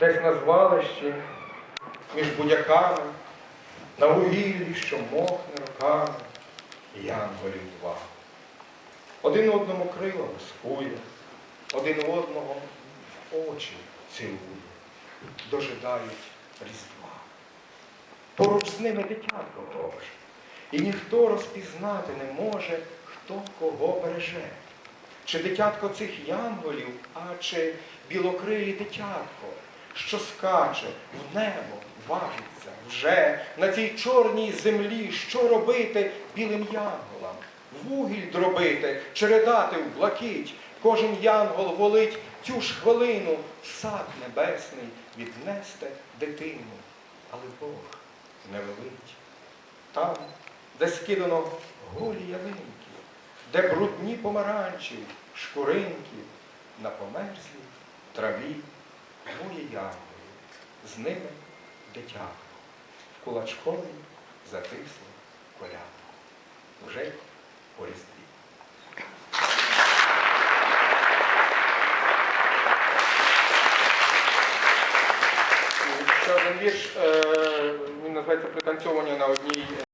десь на звалищі, між будяками, на вугіллі, що мохне роками, янголів два. Один одному крила лискує, один одного в очі цілує, дожидають різдва. Поруч з ними дитятко Боже, і ніхто розпізнати не може, хто кого береже. Чи дитятко цих янголів, а чи білокрилі дитятко, що скаче в небо, важиться вже на цій чорній землі, що робити білим янголам? Вугіль дробити, чередати в блакить, кожен янгол волить цю ж хвилину в сад небесний віднести дитину. Але Бог не велить. Там, де скидано голі ялинки, де брудні помаранчі, шкуринки, на померзлій траві янголів, з ними дитятко, в кулачковій затисло колядку. Вже по різдві. Ще один вірш,